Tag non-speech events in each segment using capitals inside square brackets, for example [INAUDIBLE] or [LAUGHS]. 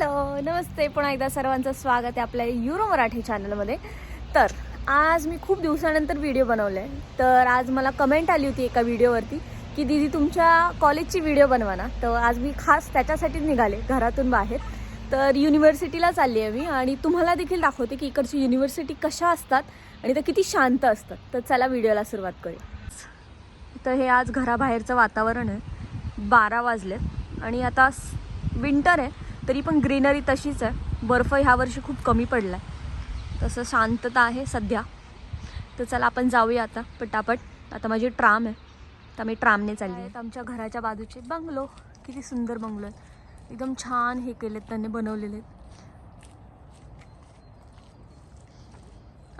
Hello नमस्ते. पुन्हा एकदा सर्वांचं स्वागत आहे आपल्या युरो मराठी चॅनलमध्ये. तर आज मी खूप दिवसानंतर व्हिडिओ बनवले तर आज मला कमेंट आली होती एका व्हिडिओवरती की दीदी तुमच्या कॉलेजची व्हिडिओ बनवा ना. तर आज मी खास त्याच्यासाठीच निघाले घरातून बाहेर. तर युनिव्हर्सिटीला चालली आहे मी आणि तुम्हाला देखील दाखवते की इकडची युनिव्हर्सिटी कशा असतात आणि त्या किती शांत असतात. तर चला व्हिडिओला सुरुवात करूया. तर हे आज घराबाहेरचं वातावरण आहे. बारा वाजले आणि आता विंटर आहे. तरी पण ग्रीनरी तशीच आहे. बर्फ ह्या वर्षी खूप कमी पडला आहे तसं शांतता आहे सध्या. तर चला आपण जाऊया आता पटापट. आता माझी ट्राम आहे. तर मी ट्रामने चालली आहे. आमच्या घराच्या बाजूचे बंगलो. किती सुंदर बंगलो आहे. एकदम छान हे केलेत त्यांनी बनवलेले आहेत.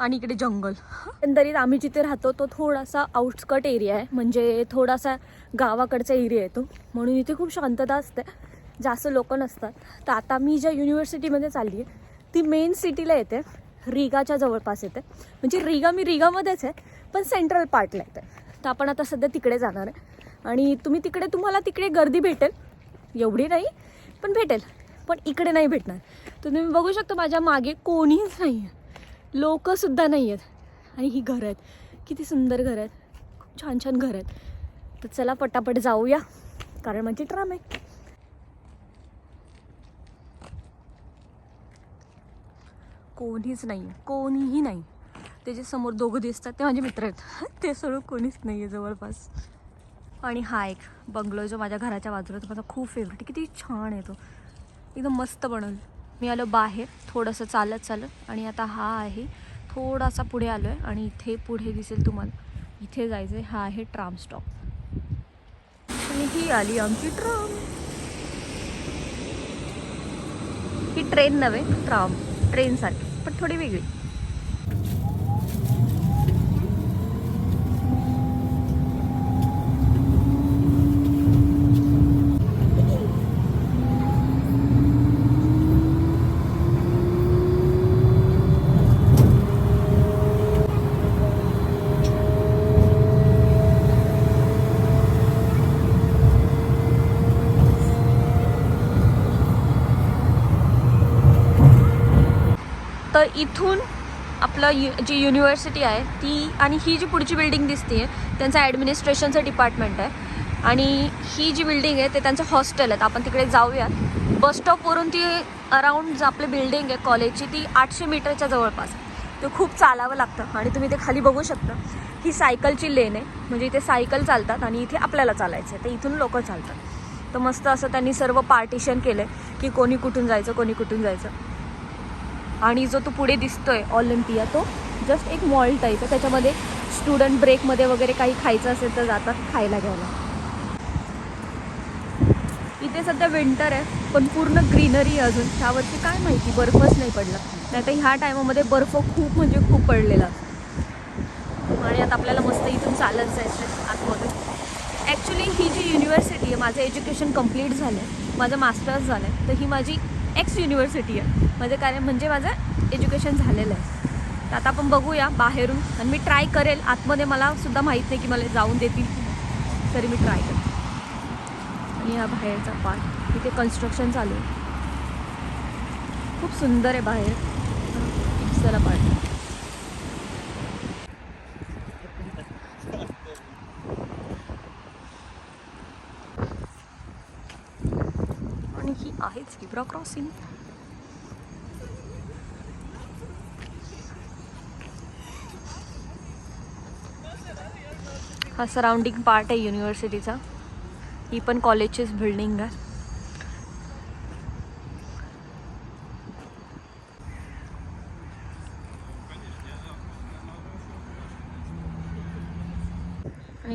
आणि इकडे जंगल. एकंदरीत आम्ही जिथे राहतो तो थोडासा आउटस्कट एरिया आहे. म्हणजे थोडासा गावाकडचा एरिया आहे तो. म्हणून इथे खूप शांतता असते. जास्त लोक नसतात. तर आता मी ज्या युनिव्हर्सिटीमध्ये चालली आहे ती मेन सिटीला येते. रिगाच्या जवळपास येते. म्हणजे रिगा मी रिगामध्येच आहे पण सेंट्रल पार्टला येते. तर आपण आता सध्या तिकडे जाणार आहे. आणि तुम्ही तिकडे तुम्हाला तिकडे गर्दी भेटेल. एवढी नाही पण भेटेल. पण इकडे नाही भेटणार. तर तुम्ही बघू शकता माझ्या मागे कोणीच नाही आहे. लोकंसुद्धा नाही आहेत. आणि ही घरं आहेत. किती सुंदर घरं आहेत. खूप छान छान घरं आहेत. तर चला पटापट जाऊया. कारण माझी ट्राम आहे. कोणीच नाही आहे कोणीही नाही. त्याच्यासमोर दोघं दिसतात ते माझे मित्र आहेत. [LAUGHS] ते सर्व कोणीच नाही आहे जवळपास. आणि हा एक बंगलो जो माझ्या घराच्या बाजूला तो माझा खूप फेवरेट किती छान आहे तो. एकदम मस्त बनवलं. मी आलो बाहेर थोडंसं चालत चालत. आणि आता हा आहे थोडासा पुढे आलो आहे आणि इथे पुढे दिसेल तुम्हाला. इथे जायचं आहे हा आहे ट्राम स्टॉप आणि ही आली आमची ट्राम ही ट्रेन नव्हे ट्राम ट्रेनसारखी पण थोडी वेगळी. तर इथून आपलं यु जी युनिव्हर्सिटी आहे ती आणि ही जी पुढची बिल्डिंग दिसते आहे त्यांचं ॲडमिनिस्ट्रेशनचं डिपार्टमेंट आहे. आणि ही जी बिल्डिंग आहे ते त्यांचं हॉस्टेल आहेत आपण तिकडे जाऊयात. बस स्टॉपवरून ती अराऊंड जे आपली बिल्डिंग आहे कॉलेजची ती आठशे मीटरच्या जवळपास ते खूप चालावं लागतं आणि तुम्ही ते खाली बघू शकता. ही सायकलची लेन आहे. म्हणजे इथे सायकल चालतात आणि इथे आपल्याला चालायचं आहे. तर इथून लोक चालतात. तर मस्त असं त्यांनी सर्व पार्टिशन केलं आहे की कोणी कुठून जायचं कोणी कुठून जायचं. आणि जो तो पुढे दिसतोय ऑलिम्पिया तो जस्ट एक मॉल टाईप आहे. त्याच्यामध्ये स्टुडंट ब्रेकमध्ये वगैरे काही खायचं असेल तर जातात खायला घ्यायला. इथे सध्या विंटर आहे पण पूर्ण ग्रीनरी आहे अजून. त्यावरती काय माहिती? बर्फच नाही पडला. नाही तर ह्या टायमामध्ये बर्फ खूप म्हणजे खूप पडलेला. आणि आता आपल्याला मस्त इथून चालत जायचं आतमध्ये ॲक्च्युली ही जी युनिव्हर्सिटी आहे माझं एज्युकेशन कंप्लीट झालं आहे माझं मास्टर्स झालं आहे तर ही माझी एक्स युनिव्हर्सिटी आहे. म्हणजे काय म्हणजे माझं एज्युकेशन झालेलं आहे. तर आता आपण बघूया बाहेरून. आणि मी ट्राय करेल. आतमध्ये मला सुद्धा माहीत नाही की मला जाऊन देतील तरी मी ट्राय करेन आणि हा बाहेरचा पार्क इथे कन्स्ट्रक्शन चालू आहे. खूप सुंदर आहे बाहेर. चला पार्ट आणि ही आहे झेब्रा क्रॉसिंग हा सराउंडिंग पार्ट आहे युनिव्हर्सिटीचा ही पण कॉलेजचीच बिल्डिंग आहे.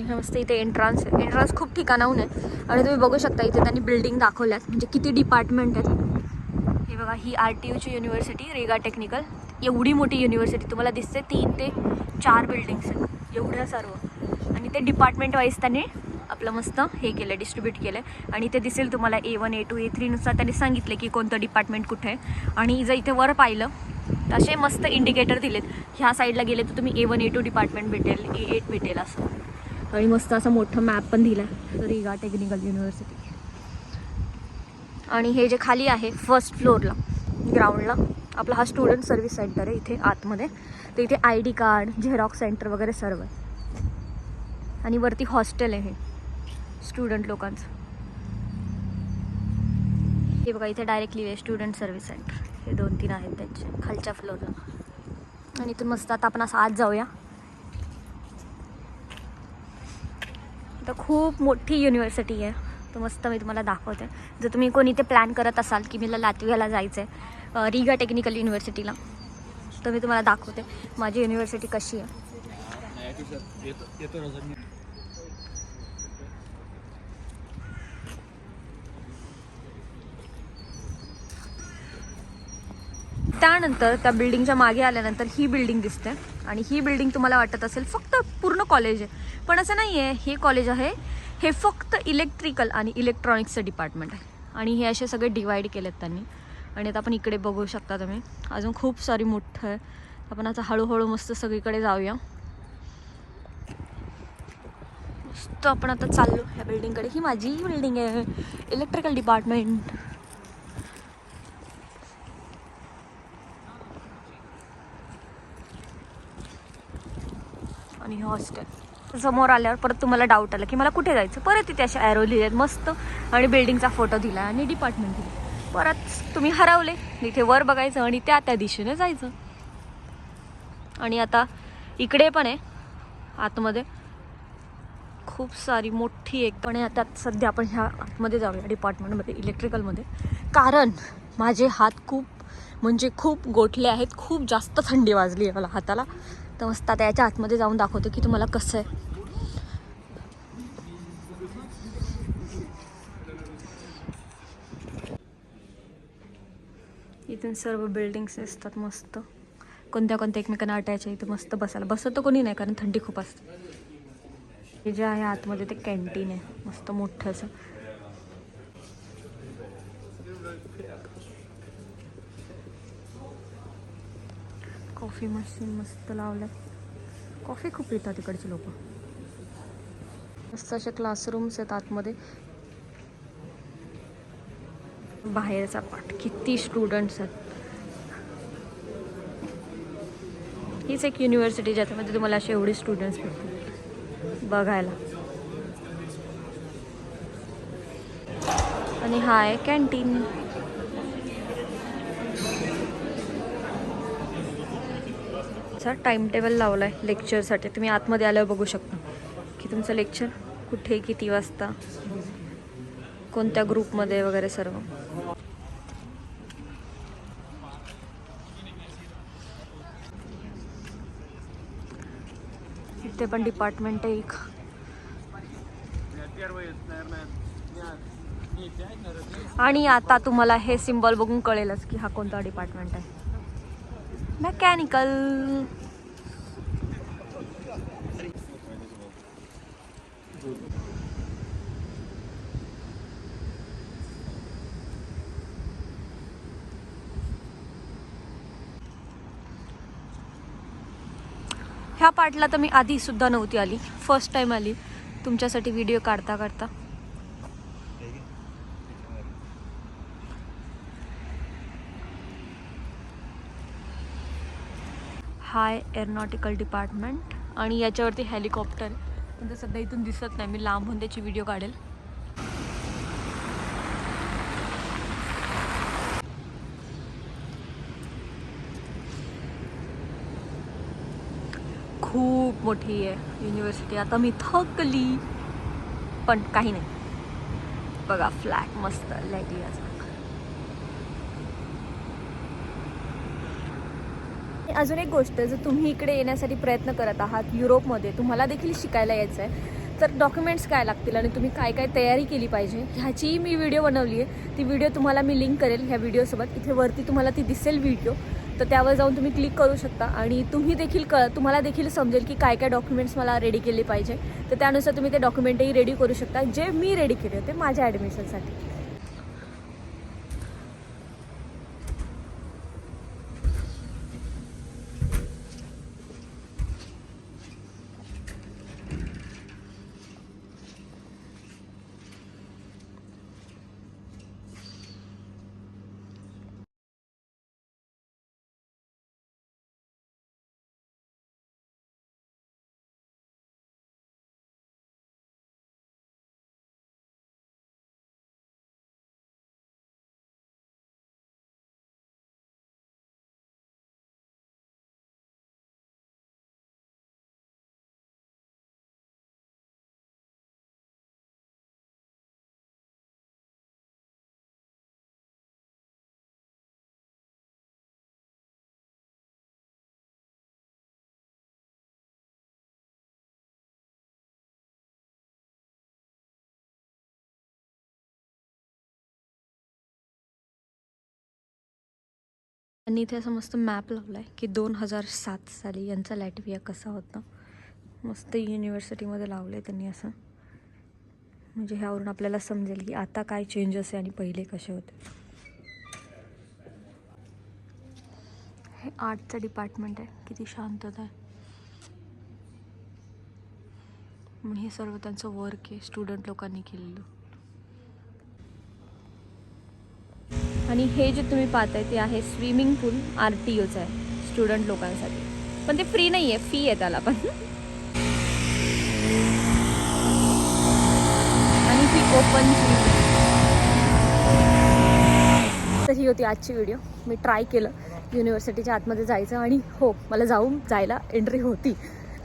हे मस्त इथे एंट्रान्स आहे एंट्रान्स खूप ठिकाणाहून आहे. आणि तुम्ही बघू शकता इथे त्यांनी बिल्डिंग दाखवल्यात. म्हणजे किती डिपार्टमेंट आहेत. हे बघा ही आर टी यूची युनिव्हर्सिटी रेगा टेक्निकल एवढी मोठी युनिव्हर्सिटी तुम्हाला दिसते तीन ते चार बिल्डिंग्स आहेत. एवढ्या सर्व. आणि ते डिपार्टमेंट वाईज त्यांनी आपलं मस्त हे केलं डिस्ट्रीब्यूट केलं आहे आणि इथे दिसेल तुम्हाला ए वन ए टू ए थ्रीनुसार त्यांनी सांगितलं की कोणतं डिपार्टमेंट कुठे आहे. आणि जर इथे वर पाहिलं तर असे मस्त इंडिकेटर दिलेत. ह्या साईडला गेले तर तुम्ही A one A two department भेटेल ए एट भेटेल असं. आणि मस्त असं मोठं मॅप पण दिला आहे रिगा टेक्निकल युनिव्हर्सिटी आणि हे जे खाली आहे फर्स्ट फ्लोअरला ग्राउंडला आपला हा स्टुडंट सर्व्हिस सेंटर आहे इथे आतमध्ये. तर इथे I D card xerox centre वगैरे सर्व आहे. आणि वरती हॉस्टेल आहे हे स्टुडंट लोकांचं. हे बघा इथे डायरेक्टली आहे स्टुडंट सर्व्हिस सेंटर हे दोन तीन आहेत त्यांचे खालच्या फ्लोअरला आणि इथून मस्त आता आपण असं आत जाऊया. तर खूप मोठी युनिव्हर्सिटी आहे. तर मस्त मी तुम्हाला दाखवते. जर तुम्ही कोणी ते प्लॅन करत असाल की मला लातव्याला जायचं आहे रिगा टेक्निकल युनिव्हर्सिटीला तर मी तुम्हाला दाखवते. माझी युनिव्हर्सिटी कशी आहे. त्यानंतर त्या बिल्डिंगच्या मागे आल्यानंतर ही बिल्डिंग दिसते. आणि ही बिल्डिंग तुम्हाला वाटत असेल फक्त पूर्ण कॉलेज आहे. पण असं नाही आहे हे कॉलेज आहे. हे फक्त इलेक्ट्रिकल आणि इलेक्ट्रॉनिक्सचं डिपार्टमेंट आहे. आणि हे असे सगळे डिवाईड केलेत त्यांनी. आणि आता आपण इकडे बघू शकता तुम्ही. अजून खूप सारी मोठं आहे. आपण आता हळूहळू मस्त सगळीकडे जाऊया. मस्त आपण आता चाललो ह्या बिल्डिंगकडे ही माझी बिल्डिंग आहे. इलेक्ट्रिकल डिपार्टमेंट आणि हॉस्टेल समोर आल्यावर परत तुम्हाला डाऊट आला की मला कुठे जायचं? परत तिथे अशा ॲरो लिहिले मस्त. आणि बिल्डिंगचा फोटो दिला आणि डिपार्टमेंट दिली. परत तुम्ही हरवले. इथे वर बघायचं आणि त्या त्या दिशेने जायचं. आणि आता इकडे पण आहे. आतमध्ये खूप सारी मोठी एक पण आहे. आता सध्या आपण ह्या आतमध्ये जाऊया डिपार्टमेंटमध्ये इलेक्ट्रिकलमध्ये कारण माझे हात खूप म्हणजे खूप गोठले आहेत. खूप जास्त थंडी वाजली आहे मला हाताला. तर मस्त आता याच्या आतमध्ये जाऊन दाखवते की तुम्हाला कसं आहे. इथून सर्व बिल्डिंग्स असतात मस्त. कोणत्या कोणत्या एकमेकांना अटॅच आहे इथे मस्त बसायला. बसत तर कोणी नाही कारण थंडी खूप असते. हे जे आहे आतमध्ये ते कॅन्टीन आहे. मस्त मोठं असं कॉफी मशीन मस्त लावलं कॉफी खूप पितात तिकडचे लोक. मस्त असे क्लासरूम्स आहेत आतमध्ये. बाहेरचा पाठ. किती स्टुडंट्स आहेत. हीच एक युनिव्हर्सिटी ज्याच्यामध्ये तुम्हाला असे एवढे स्टुडंट्स भेटतील. बघायला. आणि हा आहे कॅन्टीन चा टाईम टेबल लावला आहे लेक्चरसाठी तुम्ही आतमध्ये आल्यावर बघू शकता. की तुमचं लेक्चर कुठे किती वाजता? कोणत्या ग्रुपमध्ये वगैरे सर्व. इथे पण डिपार्टमेंट आहे एक. आणि आता तुम्हाला हे सिम्बॉल बघून कळेलच की हा कोणता डिपार्टमेंट आहे. मेकॅनिकल ह्या पार्टला तर मी आधी सुद्धा नव्हती आली. फर्स्ट टाइम आली. तुमच्यासाठी व्हिडिओ काढता काढता. हाय एअरोनॉटिकल डिपार्टमेंट आणि याच्यावरती हेलिकॉप्टर. पण ते सध्या इथून दिसत नाही. मी लांबून त्याची व्हिडिओ काढेल. खूप मोठी आहे युनिव्हर्सिटी आता मी थकली. पण काही नाही. बघा फ्लॅट मस्त लॅटियाचा अजून एक गोष्ट जर तुम्ही इकडे येण्यासाठी प्रयत्न करत आहात युरोपमध्ये तुम्हाला देखील शिकायला यायचं आहे. तर डॉक्युमेंट्स काय लागतील आणि तुम्ही काय काय तयारी केली पाहिजे ह्याचीही मी व्हिडिओ बनवली आहे. ती व्हिडिओ तुम्हाला मी लिंक करेल ह्या व्हिडिओसोबत इथे वरती तुम्हाला ती दिसेल व्हिडिओ तर त्यावर जाऊन तुम्ही क्लिक करू शकता आणि तुम्ही देखील क तुम्हाला देखील समजेल की काय काय डॉक्युमेंट्स मला रेडी केले पाहिजे. तर त्यानुसार तुम्ही ते डॉक्युमेंटही रेडी करू शकता जे मी रेडी केले होते माझ्या ॲडमिशनसाठी आणि इथे असं मस्त मॅप लावला आहे की दोन हजार सात साली यांचा लॅटविया कसा होता. मस्त युनिव्हर्सिटीमध्ये लावलं आहे त्यांनी असं. म्हणजे ह्यावरून आपल्याला समजेल की आता काय चेंजेस आहे आणि पहिले कसे होते. हे आर्टचं डिपार्टमेंट आहे. किती शांतता आहे. मग हे सर्व त्यांचं वर्क आहे. स्टुडंट लोकांनी केलेलं. आणि हे जे तुम्ही पाहताय ते आहे स्विमिंग पूल आर टी ओचं आहे स्टुडंट लोकांसाठी. पण ते फ्री नाही आहे फी आहे त्याला पण. आणि ही ओपन तर ही होती आजची व्हिडिओ मी ट्राय केलं. युनिव्हर्सिटीच्या आतमध्ये जायचं आणि हो मला जाऊन जायला एंट्री होती.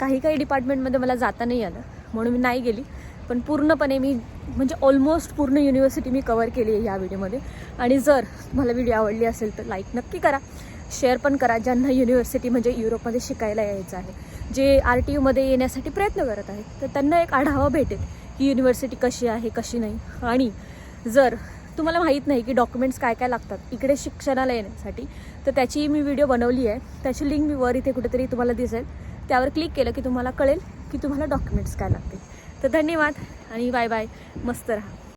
काही काही डिपार्टमेंटमध्ये मला जाता नाही आलं. म्हणून मी नाही गेली. पण पूर्णपणे मी म्हणजे ऑलमोस्ट पूर्ण युनिव्हर्सिटी मी कवर केली आहे या व्हिडिओमध्ये आणि जर तुम्हाला व्हिडिओ आवडली असेल तर लाईक नक्की करा. शेअर पण करा ज्यांना युनिव्हर्सिटी म्हणजे युरोपमध्ये शिकायला यायचं आहे. जे आर टी यूमध्ये येण्यासाठी प्रयत्न करत आहेत तर त्यांना एक आढावा भेटेल की युनिव्हर्सिटी कशी आहे कशी नाही. आणि जर तुम्हाला माहीत नाही की डॉक्युमेंट्स काय काय लागतात इकडे शिक्षणाला येण्यासाठी तर त्याची मी व्हिडिओ बनवली आहे. त्याची लिंक मी वर इथे कुठेतरी तुम्हाला दिसेल. त्यावर क्लिक केलं की तुम्हाला कळेल की तुम्हाला डॉक्युमेंट्स काय लागतील. तर धन्यवाद. आणि बाय बाय. मस्त राहा.